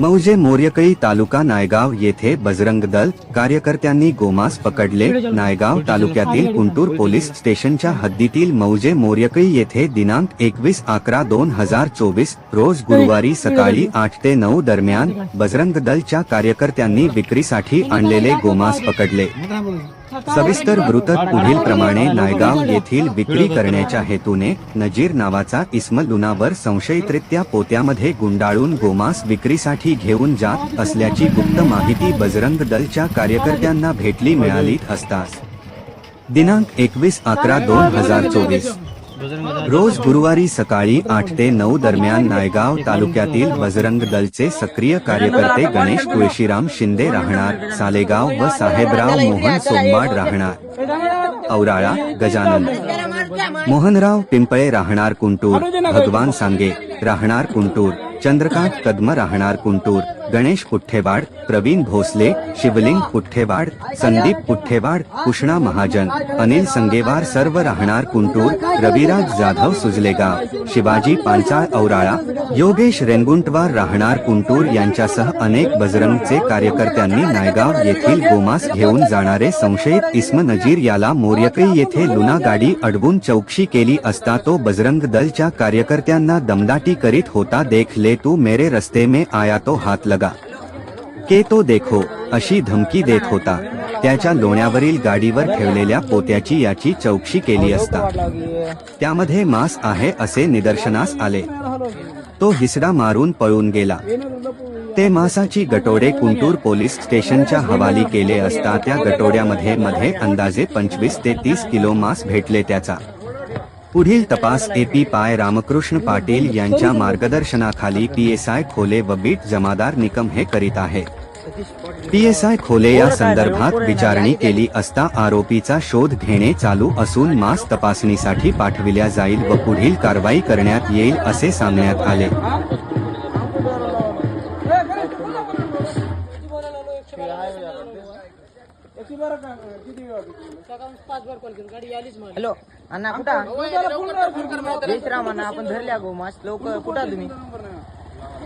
मौजे मोर्यकळी तालुका नायगाव येथे बजरंग दल कार्यकर्त्यांनी गोमास पकडले. नायगाव तालुक्यातील कुंटूर पोलीस स्टेशनच्या हद्दीतील मौजे मोर्यकळी येथे दिनांक एकवीस अकरा दोन हजार चोवीस रोज गुरुवारी सकाळी आठ ते नऊ दरम्यान बजरंग दलच्या कार्यकर्त्यांनी विक्रीसाठी आणलेले गोमास पकडले. सविस्तर वृत्त पुढील प्रमाणे नायगाव येथील विक्री करण्याच्या हेतूने नजीर नावाचा इस्म लुनावर संशयितरित्या पोत्यामध्ये गुंडाळून गोमांस विक्रीसाठी घेऊन जात असल्याची गुप्त माहिती बजरंग दलच्या कार्यकर्त्यांना भेटली मिळाली असताच दिनांक एकवीस अकरा दोन हजार चोवीस. रोज गुरुवारी सकाळी आठ ते नऊ दरम्यान नायगाव तालुक्यातील बजरंग दलचे सक्रिय कार्यकर्ते गणेश तुळशीराम शिंदे राहणार सालेगाव व साहेबराव मोहन सोमवाड राहणार. औराळा गजानन. मोहनराव पिंपळे राहणार कुंटूर भगवान सांगे राहणार कुंटूर. चंद्रकांत कदम राहणार कुंटूर गणेश पुठ्ठेवाड प्रवीण भोसले शिवलिंग पुठ्ठेवाड संदीप पुठ्ठेवाड कृष्णा महाजन अनिल संगेवार सर्व राहणार कुंटूर रविराज जाधव सुजलेगाव शिवाजी पांचाळ औराळा योगेश रेंगुंटवार राहणार कुंटूर यांच्यासह अनेक बजरंगचे कार्यकर्त्यांनी नायगाव येथील गोमास घेऊन जाणारे संशयित इस्म नजीर याला मोर्यकई येथे लुना गाडी अडवून चौकशी केली असता तो बजरंग दलच्या कार्यकर्त्यांना दमदाटी करीत होता देख ले तू मेरे रस्ते में आया तो हात लगा। के तो देखो अशी धमकी देत होता. त्याच्या लोण्यावरील गाडीवर ठेवलेल्या पोत्याची याची चौकशी केली असता. त्यामध्ये मांस आहे असे निदर्शनास आले. तो हिसडा मारून पळून गेला. ते मासाची गटोडे कुंटूर पोलीस स्टेशनच्या हवाली केले असता त्या गटोड्यामध्ये मध्ये अंदाजे पंचवीस ते तीस किलो मांस भेटले त्याचा. पुढील तपास एपी पाय रामकृष्ण पाटील यांच्या मार्गदर्शनाखाली पीएसआय खोले व बीट जमादार निकम हे करीत आहे. पीएसआय खोले या संदर्भात विचारणी केली असता आरोपीचा शोध घेणे चालू असून मास तपासणीसाठी पाठविल्या जाईल व पुढील कारवाई करण्यात येईल असे सांगण्यात आले. हॅलो अण्णा कुठं? अण्णा आपण धरल्या गो मास. लवकर कुठं तुम्ही?